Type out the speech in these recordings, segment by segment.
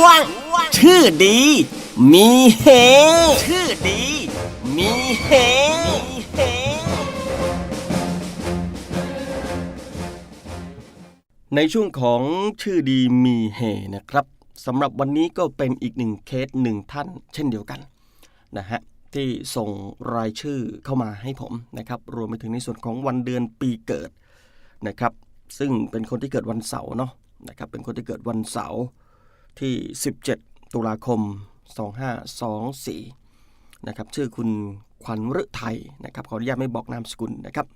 ช่วง ชื่อดี มีเฮ ชื่อดี มีเฮในช่วงของชื่อดีมีเฮนะครับสำหรับวันนี้ก็เป็นอีกหนึ่งเคสหนึ่งท่าน เช่นเดียวกันนะฮะที่ส่งรายชื่อเข้ามาให้ผมนะครับรวมไปถึงในส่วนของวันเดือนปีเกิดนะครับ ซึ่งเป็นคนที่เกิดวันเสาร์เนาะนะครับเป็นคนที่เกิดวันเสาร์ ที่ 17 ตุลาคม 2524 นะครับ ชื่อคุณขวัญฤทัยนะครับ ขออนุญาตไม่บอกนามสกุลนะครับ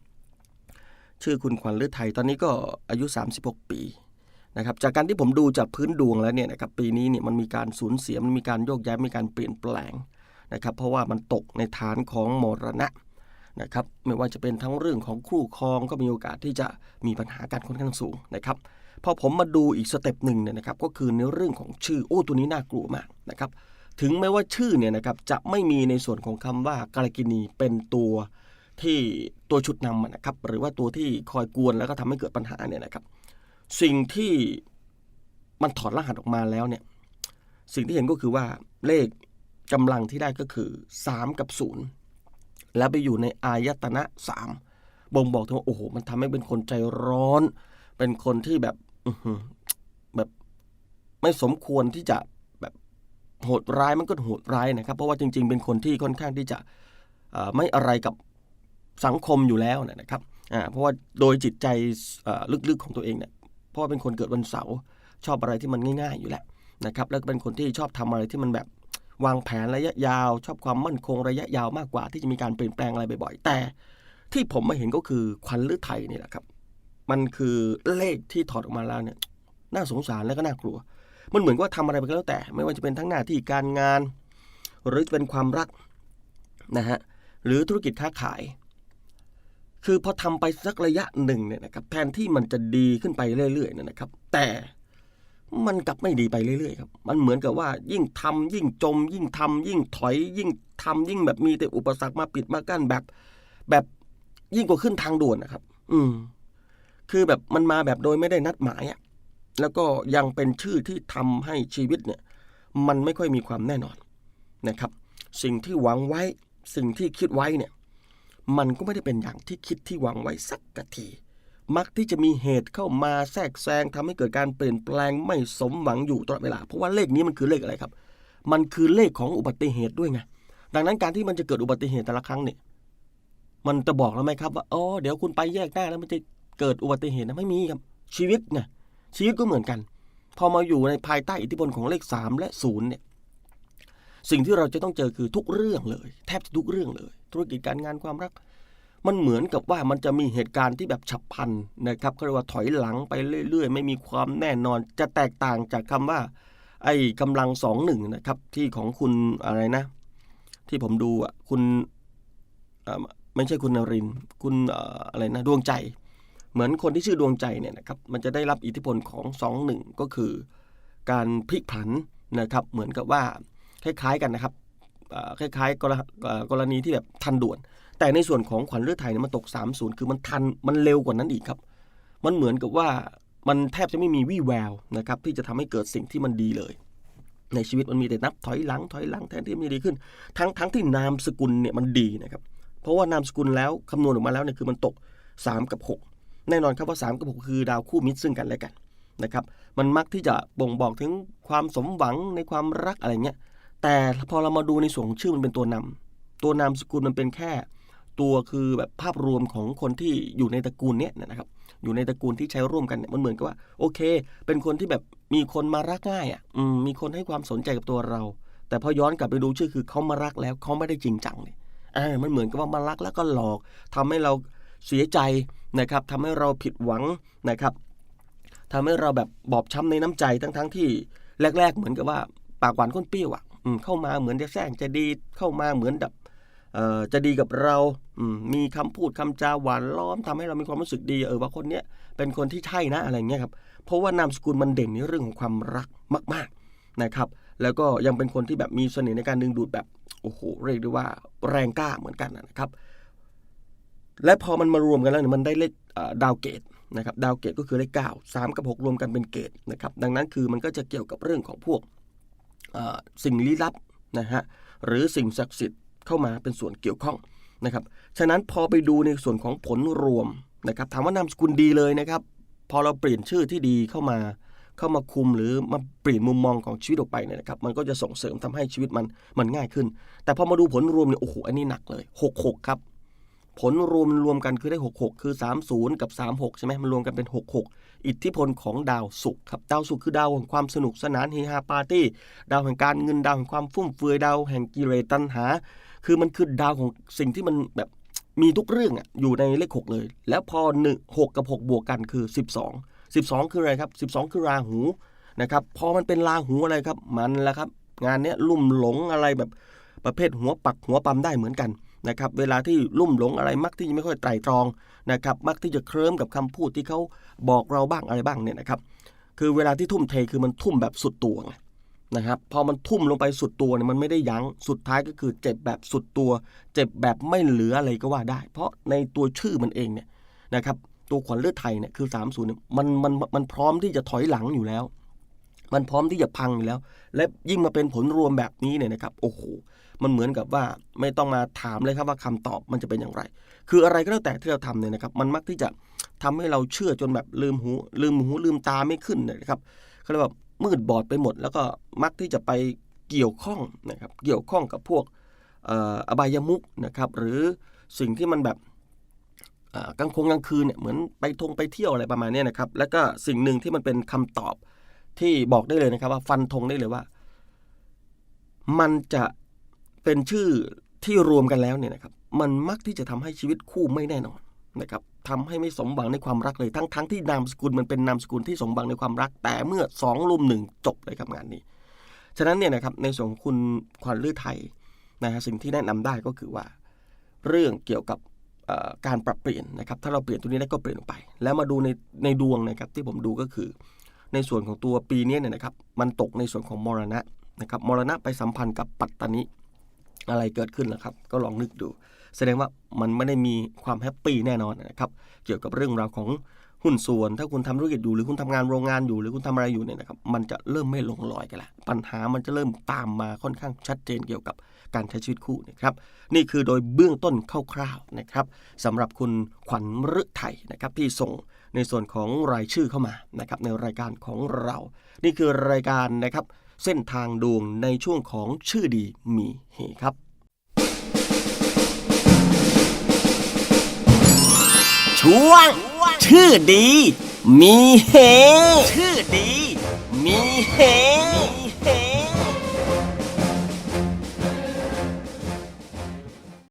ชื่อคุณขวัญฤทัยตอนนี้ก็อายุ 36 ปีนะครับ จากการที่ผมดูจากพื้นดวงแล้วเนี่ยนะครับ ปีนี้เนี่ยมันมีการสูญเสีย มันมีการโยกย้าย มีการเปลี่ยนแปลงนะครับ เพราะว่ามันตกในฐานของมรณะนะครับ ไม่ว่าจะเป็นทั้งเรื่องของคู่ครองก็มีโอกาสที่จะมีปัญหาการค่อนข้างสูงนะครับ พอผมมาดูอีกสเต็ปหนึ่งเนี่ยนะครับก็คือในเรื่องของชื่อโอ้ตัวนี้น่ากลัวมากนะครับถึงแม้ว่าชื่อเนี่ยนะครับจะไม่มีในส่วนของคำว่ากาลกินีเป็นตัวที่ตัวชุดนำนะครับหรือว่าตัวที่คอยกวนแล้วก็ทำให้เกิดปัญหาเนี่ยนะครับ สิ่งที่มันถอดรหัสออกมาแล้วเนี่ยสิ่งที่เห็นก็คือว่าเลขกำลังที่ได้ก็คือ 3 กับ 0 แล้วไปอยู่ในอายตนะ 3บ่งบอกถึงว่าโอ้โหมันทำให้เป็นคนใจร้อน เป็นคนที่แบบ แบบไม่สมควรที่จะแบบโหดร้ายมันก็โหดร้ายนะครับ เพราะว่าจริง ๆ เป็นคนที่ค่อนข้างที่จะไม่อะไรกับสังคมอยู่แล้วนะครับเพราะว่าโดยจิตใจลึกๆของตัวเองเนี่ยเพราะว่าเป็นคนเกิดวันเสาร์ชอบอะไรที่มันง่าย ๆ อยู่แล้วนะครับ แล้วก็เป็นคนที่ชอบทำอะไรที่มันแบบวางแผนระยะยาว ชอบความมั่นคงระยะยาวมากกว่า ที่จะมีการเปลี่ยนแปลงอะไรบ่อยๆ แต่ที่ผมมาเห็นก็คือควันลือไทยนี่แหละครับ มันคือเลขที่ถอดออกมาแล้วเนี่ย น่าสงสารและก็น่ากลัว มันเหมือนว่าทำอะไรไปก็แล้วแต่ ไม่ว่าจะเป็นทั้งหน้าที่การงาน หรือจะเป็นความรักนะฮะหรือธุรกิจค้าขาย คือพอทำไปสักระยะหนึ่งเนี่ยนะครับแทนที่มันจะดีขึ้นไปเรื่อยๆเนี่ยนะครับ แต่มันกลับไม่ดีไปเรื่อยๆครับ มันเหมือนกับว่ายิ่งทำยิ่งจม ยิ่งทำยิ่งถอย ยิ่งทำยิ่งแบบมีแต่อุปสรรคมาปิดมากั้นแบบ แบบยิ่งกว่าขึ้นทางด่วนนะครับ อืม คือแบบมันมาแบบโดยไม่ได้นัดหมายอะแล้วก็ยังเป็นชื่อที่ทำให้ชีวิตเนี่ยมันไม่ค่อยมีความแน่นอนนะครับ สิ่งที่หวังไว้สิ่งที่คิดไว้เนี่ยมันก็ไม่ได้เป็นอย่างที่คิดที่หวังไว้สักกะที มักที่จะมีเหตุเข้ามาแทรกแซงทำให้เกิดการเปลี่ยนแปลงไม่สมหวังอยู่ตลอดเวลา เพราะว่าเลขนี้มันคือเลขอะไรครับ มันคือเลขของอุบัติเหตุด้วยไง ดังนั้นการที่มันจะเกิดอุบัติเหตุแต่ละครั้งเนี่ย มันจะบอกแล้วไหมครับว่า อ๋อ เดี๋ยวคุณไปแยกหน้าแล้วมันจะ เกิดอุบัติเหตุนะไม่มีครับชีวิตไงชีวิตก็เหมือนกัน พอมาอยู่ในภายใต้อิทธิพลของเลขสามและศูนย์เนี่ยสิ่งที่เราจะต้องเจอคือทุกเรื่องเลย แทบจะทุกเรื่องเลย ธุรกิจการงานความรัก มันเหมือนกับว่ามันจะมีเหตุการณ์ที่แบบฉับพลันนะครับเขาเรียกว่าถอยหลังไปเรื่อย ๆ ไม่มีความแน่นอน จะแตกต่างจากคำว่า ไอ้กำลังสองหนึ่งนะครับ ที่ของคุณอะไรนะ ที่ผมดูอะคุณไม่ใช่คุณนริน คุณอะไรนะดวงใจ เหมือนคนที่ชื่อดวงใจเนี่ยนะครับมันจะได้รับอิทธิพลของสองหนึ่งก็คือ การพลิกผันนะครับเหมือนกับว่าคล้ายๆกันนะครับคล้ายๆกรณีที่แบบทันด่วน แต่ในส่วนของขวัญเลือดไทยเนี่ยมันตก 3-0 คือมันทันมันเร็วกว่านั้นอีกครับ มันเหมือนกับว่ามันแทบจะไม่มีวี่แววนะครับที่จะทำให้เกิดสิ่งที่มันดีเลย ในชีวิตมันมีแต่นับถอยหลังถอยหลังแทนที่มันจะดีขึ้น ทั้งทั้งที่นามสกุลเนี่ยมันดีนะครับเพราะว่านามสกุลแล้วคำนวณออกมาแล้วเนี่ยคือมันตก 3 กับ 6 แน่นอนครับว่า3กับ6คือดาวคู่มิตรซึ่งกันและกันนะครับมันมักที่จะบ่งบอกถึงความสมหวังในความรักอะไรเงี้ยแต่พอเรามาดูในส่วนของชื่อมันเป็นตัวนำตัวนามสกุลมันเป็นแค่ ตัวคือแบบภาพรวมของคนที่อยู่ในตระกูลเนี้ยนะครับอยู่ในตระกูลที่ใช้ร่วมกันเนี่ยมันเหมือนกับว่าโอเค เป็นคนที่แบบมีคนมารักง่ายอะมมีคนให้ความสนใจกับตัวเรา แต่พอย้อนกลับไปดูชื่อคือเขามารักแล้วเขาไม่ได้จริงจังเนี่ยอ่ามันเหมือนกับว่ามารักแล้วก็หลอกทำให้เรา เสียใจนะครับทำให้เราผิดหวังนะครับทำให้เราแบบบอบช้ำในน้ำใจทั้งๆที่แรก ๆ เหมือนกับว่าปากหวานก้นเปรี้ยวอะเข้ามาเหมือนจะแซงจะดีเข้ามาเหมือนแบบจะดีกับเรามมีคำพูดคำจาหวานล้อมทำให้เรามีความรู้สึกดี เออว่าคนเนี้ยเป็นคนที่ใช่นะอะไรเงี้ยครับ เพราะว่านามสกุลมันเด่นในเรื่องของความรักมาก ๆนะครับ แล้วก็ยังเป็นคนที่แบบมีเสน่ห์ในการดึงดูดแบบ โอ้โห เรียกได้ว่าแรงกล้าเหมือนกันนะครับ และพอมันมารวมกันแล้วเนี่ยมันได้เลขดาวเกตนะครับดาวเกตก็คือเลข9 3 กับ 6 รวมกันเป็นเกตนะครับดังนั้นคือมันก็จะเกี่ยวกับเรื่องของพวกสิ่งลี้ลับนะฮะหรือสิ่งศักดิ์สิทธิ์เข้ามาเป็นส่วนเกี่ยวข้องนะครับฉะนั้นพอไปดูในส่วนของผลรวมนะครับถามว่านามสกุลดีเลยนะครับพอเราเปลี่ยนชื่อที่ดีเข้ามาเข้ามาคุมหรือมาเปลี่ยนมุมมองของชีวิตออกไปเนี่ยนะครับมันก็จะส่งเสริมทำให้ชีวิตมันมันง่ายขึ้น แต่พอมาดูผลรวมเนี่ยโอ้โหอันนี้หนักเลย 66 ครับ ผลรวมรวมกันคือได้ 66 คือ 30 กับ 36 ใช่ไหมมันรวมกันเป็น 66 อิทธิพลของดาวศุกร์ครับ ดาวศุกร์คือดาวแห่งความสนุกสนานเฮฮาปาร์ตี้ ดาวแห่งการเงินดาวแห่งความฟุ่มเฟือยดาวแห่งกิเลสตัณหา คือมันคือดาวของสิ่งที่มันแบบมีทุกเรื่องอะอยู่ในเลข 6 เลย แล้วพอ1 6กับ 6 บวกกันคือ 12 12 คืออะไรครับ 12 คือราหูนะครับพอมันเป็นราหูอะไรครับมันแหละครับ งานเนี้ยลุ่มหลงอะไรแบบประเภทหัวปักหัวปั๊มได้เหมือนกัน นะครับเวลาที่ลุ่มหลงอะไรมักที่จะไม่ค่อยไตร่ตรองนะครับมักที่จะเคลิ้มกับคำพูดที่เขาบอกเราบ้างอะไรบ้างเนี่ยนะครับคือเวลาที่ทุ่มเทคือมันทุ่มแบบสุดตัวไงนะครับพอมันทุ่มลงไปสุดตัวเนี่ยมันไม่ได้ยัง้งสุดท้ายก็คือเจ็บแบบสุดตัว เจ็บแบบไม่เหลืออะไรก็ว่าได้ เพราะในตัวชื่อมันเองเนี่ยนะครับตัวขวัญเลือดไทยเนี่ยคือ 30เนี่ยมันมันมันพร้อมที่จะถอยหลังอยู่แล้ว มันพร้อมที่จะพังอยู่แล้ว และยิ่งมาเป็นผลรวมแบบนี้เนี่ยนะครับโอ้โหมันเหมือนกับว่าไม่ต้องมาถามเลยครับว่าคำตอบมันจะเป็นอย่างไร คืออะไรก็แล้วแต่ที่เราทำเนี่ยนะครับ มันมักที่จะทำให้เราเชื่อจนแบบลืมหู ลืมหูลืมตาไม่ขึ้นเนยนะครับเขาเรียกว่ามืดบอดไปหมด แล้วก็มักที่จะไปเกี่ยวข้องนะครับ เกี่ยวข้องกับพวกอบายมุกนะครับ หรือสิ่งที่มันแบบกลางคงกลางคืนเนี่ยเหมือนไปทงไปเที่ยวอะไรประมาณนี้นะครับ แล้วก็สิ่งหนึ่งที่มันเป็นคำตอบ ที่บอกได้เลยนะครับว่าฟันธงได้เลยว่า มันจะเป็นชื่อที่รวมกันแล้วเนี่ยนะครับ มันมักที่จะทำให้ชีวิตคู่ไม่แน่นอนนะครับทำให้ไม่สมหวังในความรักเลย ทั้งทั้งที่นามสกุลมันเป็นนามสกุลที่สมหวังในความรัก แต่เมื่อสองรุมหนึ่งจบเลยกับงานนี้ ฉะนั้นเนี่ยนะครับในส่วนของคุณขวัญลือไทยนะฮะสิ่งที่แนะนำได้ก็คือว่า เรื่องเกี่ยวกับการปรับเปลี่ยนนะครับ ถ้าเราเปลี่ยนตัวนี้ได้ก็เปลี่ยนออกไป แล้วมาดูในในดวงนะครับที่ผมดูก็คือ ในส่วนของตัวปีนี้เนี่ยนะครับมันตกในส่วนของมรณะนะครับมรณะไปสัมพันธ์กับปัตตานิอะไรเกิดขึ้นล่ะครับ ก็ลองนึกดู แสดงว่ามันไม่ได้มีความแฮปปี้แน่นอนนะครับ เกี่ยวกับเรื่องราวของหุ้นส่วน ถ้าคุณทำธุรกิจอยู่หรือคุณทำงานโรงงานอยู่หรือคุณทำอะไรอยู่เนี่ยนะครับมันจะเริ่มไม่ลงรอยกันละปัญหามันจะเริ่มตามมาค่อนข้างชัดเจนเกี่ยวกับการใช้ชีวิตคู่นะครับนี่คือโดยเบื้องต้นคร่าวๆนะครับสำหรับคุณขวัญฤทัยนะครับที่ส่ง ในส่วนของรายชื่อเข้ามานะครับในรายการของเรา นี่คือรายการนะครับเส้นทางดวงในช่วงของชื่อดีมีเฮครับ ช่วง ชื่อดี มีเฮชื่อดี มีเฮ